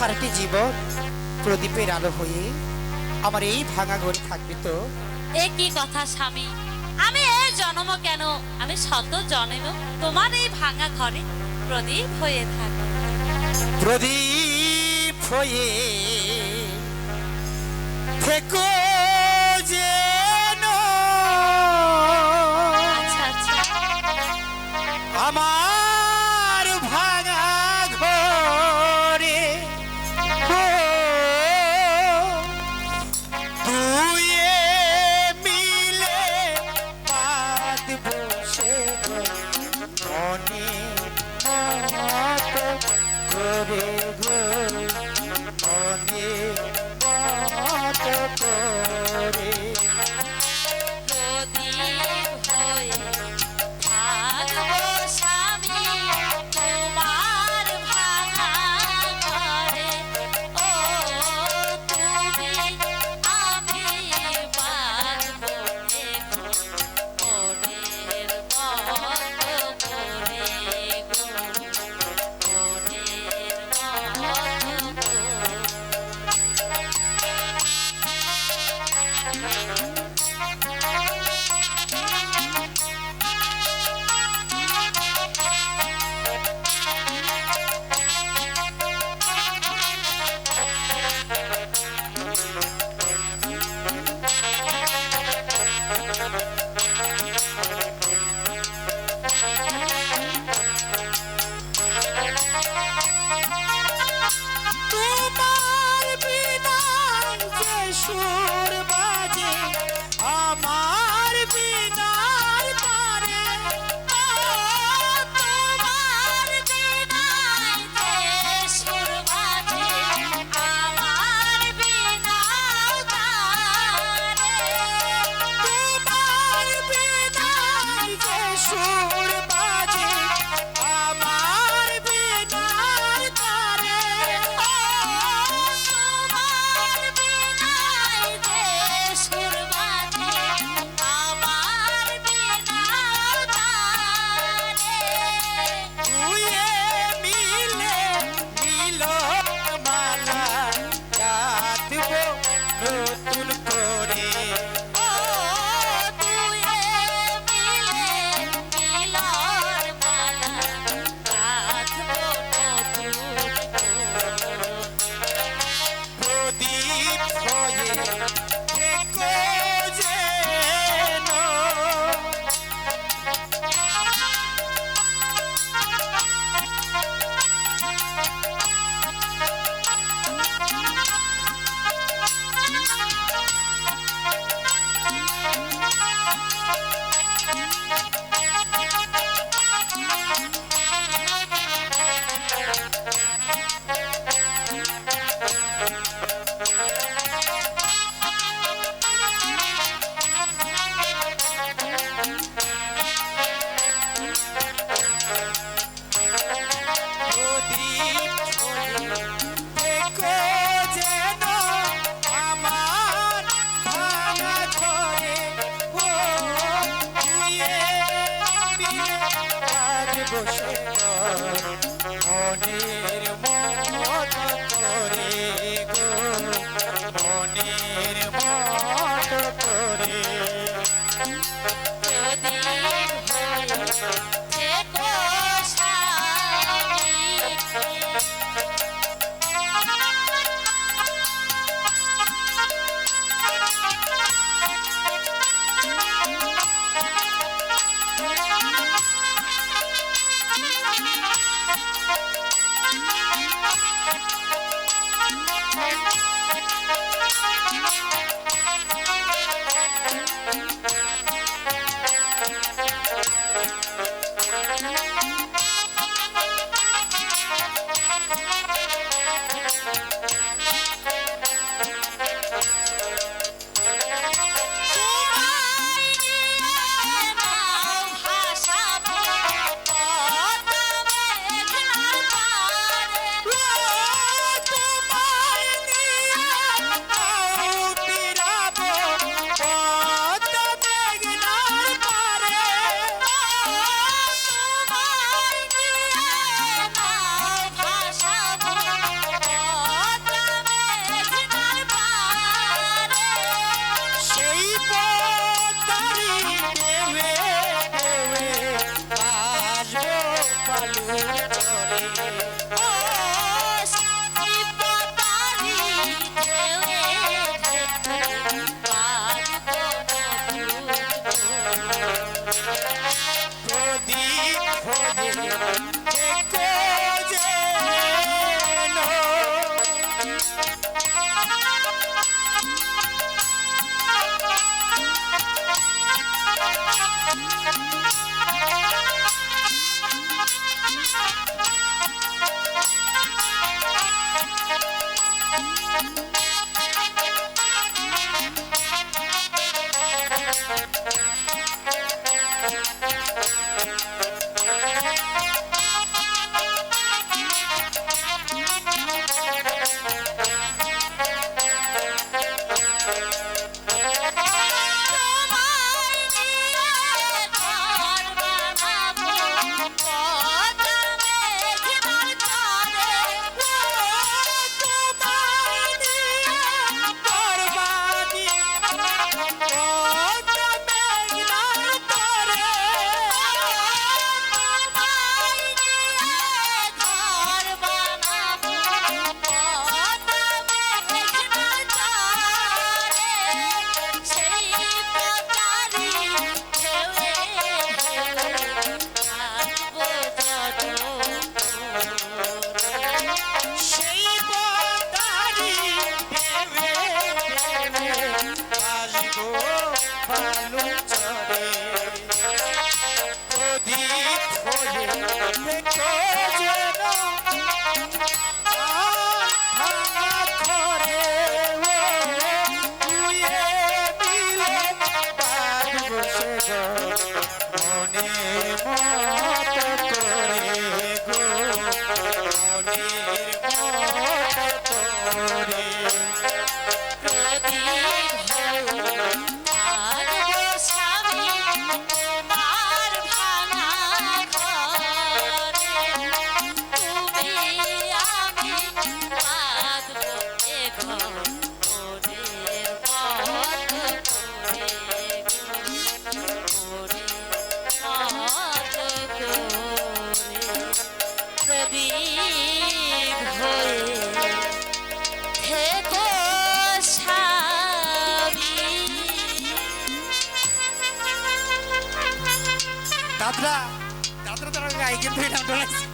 সারাটি জীবন প্রদীপের আলো হয়ে আমার এই ভাঙা ঘর থাকবে তো? এ কি কথা স্বামী? আমি এ জন্ম কেন? আমি শত জন্ম তোমার এই ভাঙা ঘরে প্রদীপ হয়ে থাক। প্রদীপ হয়ে থেকো যেন। আচ্ছা, আচ্ছা। আমার Capital. Sure. आपला यात्रा तर काय की तुम्ही डॉक्टर